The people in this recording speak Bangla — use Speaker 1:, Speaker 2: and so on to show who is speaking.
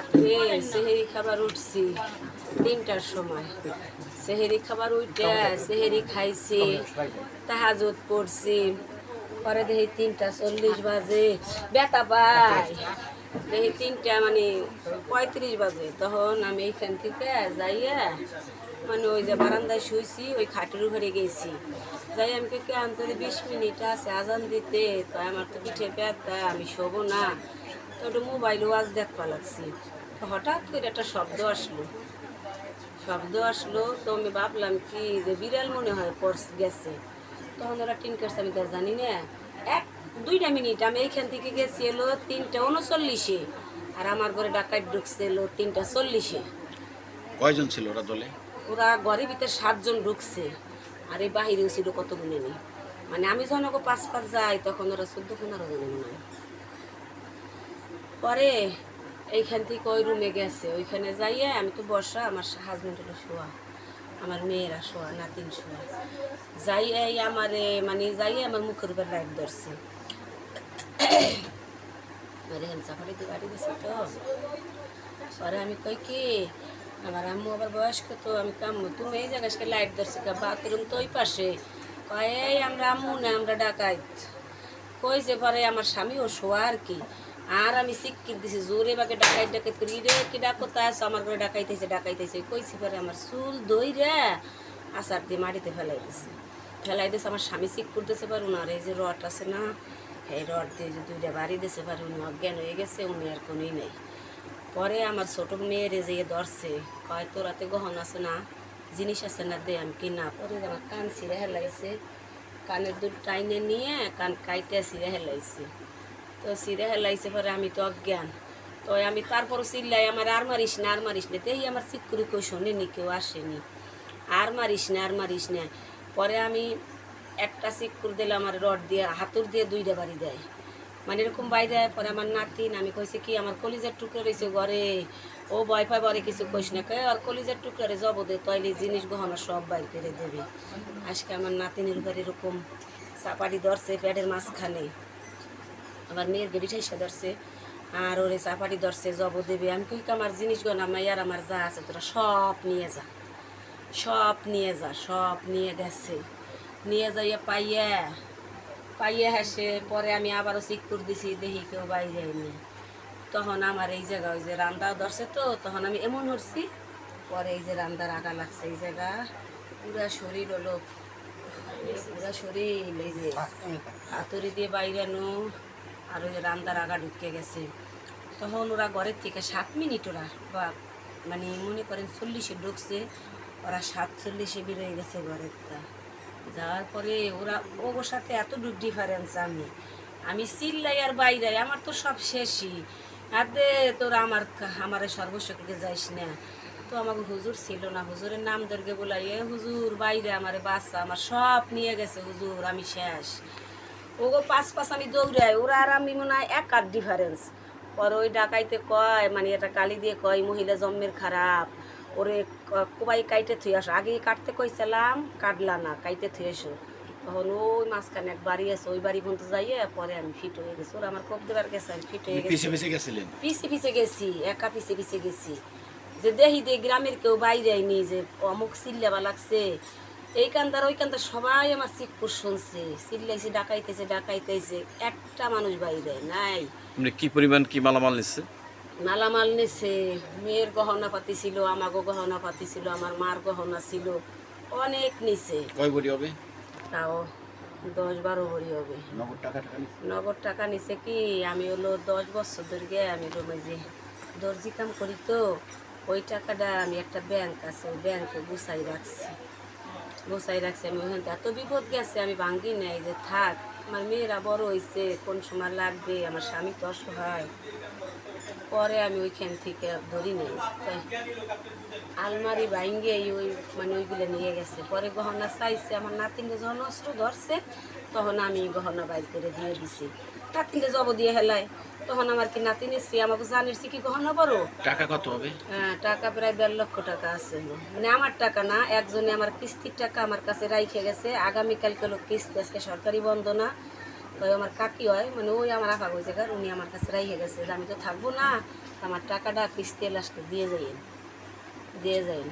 Speaker 1: রাত্রে সেহেরি খাবার উঠছি, তিনটার সময়। সেহেরি খাবার উঠে, সেহেরি খাইছি তাহাজত পড়ছি। পরে দেখি তিনটা চল্লিশ বাজে। বেতা পাই দেখি তিনটা মানে পঁয়ত্রিশ বাজে। তখন আমি এইখান থেকে যাইয়া মানে ওই যে বারান্দায় শুয়েছি ওই খাটের উপরে গেছি। যাই আমি কে আন্তরে বিশ মিনিট আছে আজান দিতে। তো আমার তো পিঠে ব্যথা, আমি শোবো না। তো একটু মোবাইল ওয়াজ দেখবা লাগছি। তো হঠাৎ করে একটা শব্দ আসলো। শব্দ আসলো তো আমি ভাবলাম কি যে বিড়াল মনে হয় পর্স গেছে। তখন ওরা টিন কাটছে আমি তো জানি না। এক দুইটা মিনিট আমি এইখান থেকে গেছি এলো তিনটা উনচল্লিশে। আর আমার ঘরে ডাকাত ঢুকছে এলো তিনটা চল্লিশে।
Speaker 2: কয়জন ছিল ওরা দলে?
Speaker 1: ওরা ঘরের ভিতরে সাতজন ঢুকছে। আর এই বাহিরেও ছিল কত গুণে নেই। মানে আমি যখন পাঁচ পাঁচ যাই তখন ওরা চোদ্দ পনেরো জনে মনে হয়। পরে এইখান থেকে ওই রুমে গেছে। ওইখানে যাইয়ে আমি তো বসা, আমার হাজব্যান্ড শোয়া, আমার মেয়েরা শোয়া, নাতিন শোয়া। যাই এই আমারে মানে যাইয়ে আমার মুখের উপর লাইট ধরছে। আমার এখানে চাপাটি দিয়ে গাড়ি দিছে তো। পরে আমি কই কি, আমার আম্মু আবার বয়স্ক তো, আমি কাম্মু তুমি এই জায়গায় লাইট ধরছে বাথরুম তো ওই পাশে। কয় আমরা আম্মু না, আমরা ডাকাইত কইছে পরে আমার স্বামী, ও শোয়া আর কি? আর আমি সিক্কির দিছি, জোরে বাকে ডাকাইত ডাকাইত করি রে, কি ডাকো তা আছে আমার ঘরে ডাকাইতেছে ডাকাইতেছে। কইছি পরে আমার চুল দই রে আচার দিয়ে মাটিতে ফেলাই দিছে। ফেলাই দিছে, আমার স্বামী সিক করতেছে পারু আর এই যে রড আছে না, এই রড দিয়ে যে দুইটা বাড়ি দিতে পারে, উনি অজ্ঞান হয়ে গেছে, উনি আর কোনোই নেই। পরে আমার ছোট মেয়ের যে ধরছে, কয়, তোর রাতে গহন আছে না? জিনিস আছে না, দে, আমি কি না পরে আমার কান ছিঁড়ে হেলাইছে কানের দুধ টাইনে নিয়ে কান কাইতে সিরে হেলাইছি। তো সিরে হেলাইছে পরে আমি তো অজ্ঞান। তো আমি তারপর চিল্লাই আমার আর মারিস না, আর মারিস না। তেই আমার চিকুরি কেউ শোনেনি কেউ আসেনি। আর মারিস না, আর মারিস না। পরে আমি একটা চিকুর দিলে আমার রড দিয়ে হাতুর দিয়ে দুইটা বাড়ি দেয়। মানে এরকম বাইরে পরে আমার নাতিন আমি কইছি কি, আমার কলিজের টুকরো রয়েছে ঘরে। ও ভয় পায় বরে কিছু কইস না। কে আর কলিজার টুকরে জব দে তৈলি জিনিস গহনা সব বাইর করে দেবে। আজকে আমার নাতিনের উপর এরকম চাপাটি ধরছে প্যাডের মাঝখানে। আমার মেয়ের গেড়ি ঠাইসা ধরছে, আর ওরে চাপাটি ধরছে, জব দেবে। আমি কই আমার জিনিস গহনা মাইয়ার আমার যা আছে, তোরা সব নিয়ে যা। সব নিয়ে যা, সব নিয়ে গেছে। নিয়ে যাইয়া পাইয়া পাইয়া হাসে, পরে আমি আবারও চিক করে দিছি, দেখি কেউ বাইরে নেই। তখন আমার এই জায়গা, ওই যে রান্দা ধরছে তো, তখন আমি এমন হচ্ছি, পরে এই যে রান্দার আগা লাগছে এই জায়গা, পুরা শরীর হলো, পুরা শরীর, এই যে হাতুড়ি দিয়ে বাইরে নো আর ওই যে রান্দার আগা ঢুকে গেছে। তখন ওরা ঘরের থেকে সাত মিনিট ওরা, বা মানে মনে করেন চল্লিশে ঢুকছে, ওরা সাতচল্লিশে বেরোয় গেছে ঘরের তা যাওয়ার পরে ওরা, ওর সাথে এতটুকু ডিফারেন্স আমি। আমি চিল্লাই আর বাইরে আমার তো সব শেষই। আর দে, তোরা আমার আমার সর্বস্বকে যাইস না। তো আমাকে হুজুর ছিল না। হুজুরের নাম দর্গে বলাই, এ হুজুর, বাইরে আমার বাচ্চা আমার সব নিয়ে গেছে হুজুর, আমি শেষ। ওগো পাঁচ পাঁচ আমি দৌড়াই, ওরা আর আমি মনে হয় এক আধ ডিফারেন্স পরে ওই ডাকাইতে কয় মানে এটা কালি দিয়ে কয়, মহিলা জন্মের খারাপ। ওরে কোবাই কাইটে থুই আসো। আগেই কাটতে কইছিলাম কাটলা না কাইটে থুই এসো তখন ওই মাঝখানে এক বাড়ি আছে ওই বাড়ি পর্যন্ত যাইয়ে পরে আমি ফিট হয়ে গেছি। ওরা আমার কোপ দেবার গেছে আমি ফিট হয়ে গেছি।
Speaker 2: পিছে গেছিলেন?
Speaker 1: পিছে পিছে গেছি একা পিছে পিছে গেছি। যে দেখি দে গ্রামের কেউ বাইরে আইনি যে অমুক চিল্লাবা লাগছে। এই কান্দার ওই কান্দার সবাই আমার চিকপুর শুনছে। চিল্লাইছে ডাকাইতেছে ডাকাইতেছে। একটা মানুষ বাইরে নাই।
Speaker 2: কি পরিমাণ কি মালামাল নিচ্ছে?
Speaker 1: মালামাল নিছে মেয়ের গহনা পাতি ছিল আমাগো গহনা পাতি ছিল আমার মার গহনা ছিল অনেক নিছে।
Speaker 2: কয় বড়ি হবে?
Speaker 1: তাও দশ বারো ভরি হবে।
Speaker 2: নগদ টাকা
Speaker 1: নগদ টাকা নিছে কি? আমি হলো দশ বছর ধরে গিয়ে আমি রুমে যে দর্জি কাম করি তো ওই টাকাটা আমি একটা ব্যাংক আছে ওই ব্যাংকে গুছাই রাখছি। গুছাই রাখছি আমি ওখান থেকে এত বিপদ গেছে আমি ভাঙ্গি নাই যে থাক আমার মেয়েরা বড় হয়েছে কোন সময় লাগবে আমার স্বামী তো অসহায়। পরে আমি ওইখান থেকে ধরি নেই। আলমারি ভাঙ্গে ওই মানে ওইগুলো নিয়ে গেছে। পরে গহনা চাইছে আমার নাতিনকে যখন অস্ত্র ধরছে তখন আমি গহনা বাইর করে দিয়ে দিছি। নাতিনকে জব দিয়ে হেলায়। তখন আমার কি নাতিন এসছি? আমাকে জানিস কি গহনা বড়
Speaker 2: টাকা কত হবে?
Speaker 1: হ্যাঁ টাকা প্রায় দেড় লক্ষ টাকা আছে মানে আমার টাকা না একজনে আমার কিস্তির টাকা আমার কাছে রাইখে গেছে। আগামীকালকে লোক কিস্তি আজকে সরকারি বন্ধ না। তো আমার কাকি হয় মানে ওই আমার আঁকা গেছে কার উনি আমার কাছে রাইয়ে গেছে, যে আমি তো থাকব না, আমার টাকাটা কিস্তি লাস্টে দিয়ে যাইন দিয়ে যাইন